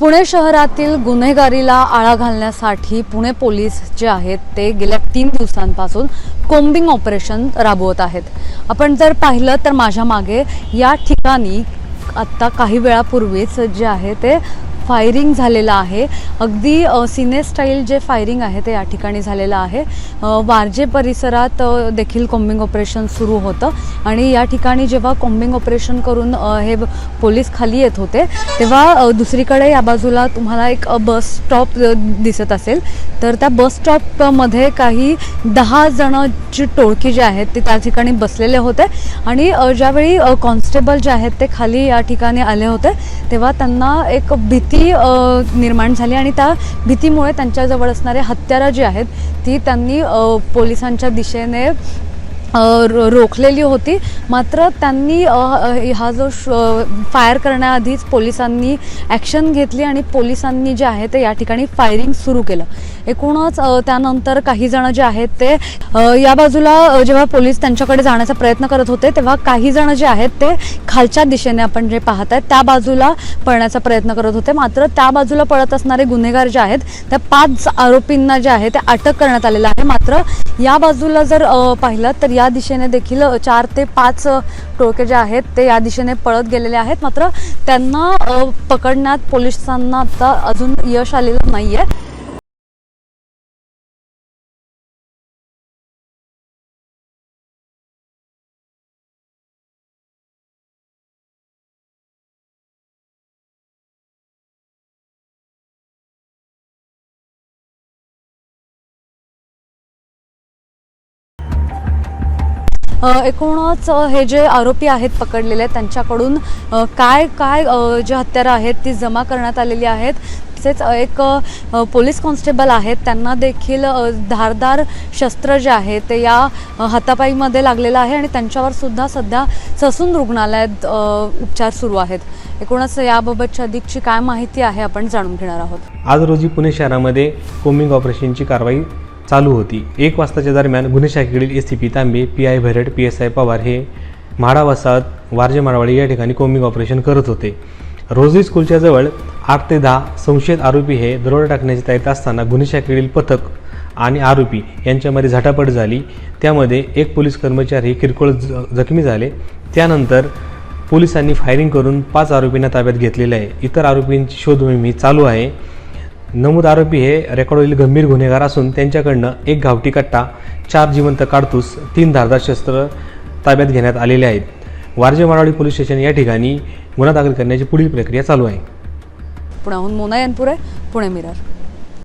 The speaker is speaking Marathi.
पुणे शहरातील गुन्हेगारीला आळा घालण्यासाठी पुणे पोलीस जे आहेत ते गेल्या तीन दिवसांपासून कोम्बिंग ऑपरेशन राबवत आहेत. आपण जर पाहिलं तर माझ्या मागे या ठिकाणी आत्ता काही वेळापूर्वीच जे आहे ते फायरिंग झालेलं आहे. अगदी सिने स्टाईल जे फायरिंग आहे ते या ठिकाणी झालेलं आहे. वारजे परिसरात देखील कोम्बिंग ऑपरेशन सुरू होतं आणि या ठिकाणी जेव्हा कोम्बिंग ऑपरेशन करून हे पोलीस खाली येत होते तेव्हा दुसरीकडे या बाजूला तुम्हाला एक बस स्टॉप दिसत असेल. तर त्या बस स्टॉपमध्ये काही दहा जणांची टोळकी जी आहेत ते त्या ठिकाणी बसलेले होते आणि ज्यावेळी कॉन्स्टेबल जे आहेत ते खाली या ठिकाणी आले होते तेव्हा त्यांना एक भीती भीती निर्माण झाली आणि त्या भीतीमुळे त्यांच्याजवळ असणारे हत्यारं जी आहेत ती त्यांनी पोलिसांच्या दिशेने रो- रोखलेली होती. मात्र त्यांनी हा जो फायर करण्याआधीच पोलिसांनी ॲक्शन घेतली आणि पोलिसांनी जे आहे ते या ठिकाणी फायरिंग सुरू केलं. एकूणच त्यानंतर काही जण जे आहेत ते या बाजूला जेव्हा पोलीस त्यांच्याकडे जाण्याचा प्रयत्न करत होते तेव्हा काही जण जे आहेत ते खालच्या दिशेने आपण जे पाहत आहेत त्या बाजूला पळण्याचा प्रयत्न करत होते. मात्र त्या बाजूला पळत असणारे गुन्हेगार जे आहेत त्या पाच आरोपींना जे आहे ते अटक करण्यात आलेलं आहे. मात्र या बाजूला जर पाहिलं तर या दिशेने देखील चार ते पाच टोळके जे आहेत ते या दिशेने पळत गेलेले आहेत. मात्र त्यांना पकडण्यात पोलिसांना आता अजून यश आलेलं नाही आहे एकूणच हे जे आरोपी आहेत पकडलेले त्यांच्याकडून काय काय जे हत्यारं आहेत ती जमा करण्यात आलेली आहेत. तसेच एक पोलीस कॉन्स्टेबल आहेत. त्यांना देखील धारदार शस्त्र जे आहे ते या हातापाईमध्ये लागलेलं आहे आणि त्यांच्यावर सुद्धा सध्या ससून रुग्णालयात उपचार सुरू आहेत. एकूणच याबाबतची अधिकची काय माहिती आहे आपण जाणून घेणार आहोत. आज रोजी पुणे शहरामध्ये कोमिंग ऑपरेशनची कारवाई चालू होती. एक वाजताच्या दरम्यान गुन्हे शाखेकडील S C P Tambe P I Bharad P S I Pawar हे म्हाडा वसाहत वारजे मारवाडी या ठिकाणी कोम्बिंग ऑपरेशन करत होते. रोजरी स्कूलच्या जवळ आठ ते दहा संशयित आरोपी हे दरोडा टाकण्याची तयारीत असताना गुन्हे शाखेकडील पथक आणि आरोपी यांच्यामध्ये झटापट झाली. त्यामध्ये एक पोलीस कर्मचारी किरकोळ ज जखमी झाले. त्यानंतर पोलिसांनी फायरिंग करून पाच आरोपींना ताब्यात घेतलेले आहे. इतर आरोपींची शोधमोहीम चालू आहे. नमूद आरोपी हे रेकॉर्डवरील गंभीर गुन्हेगार असून त्यांच्याकडनं एक गावठी कट्टा चार जिवंत काडतूस तीन धारदार शस्त्र ताब्यात घेण्यात आलेले आहेत. वारजे मारवाडी पोलीस स्टेशन या ठिकाणी गुन्हा दाखल करण्याची पुढील प्रक्रिया चालू आहे. पुण्याहून मोना यनपुरे पुणे मिरार.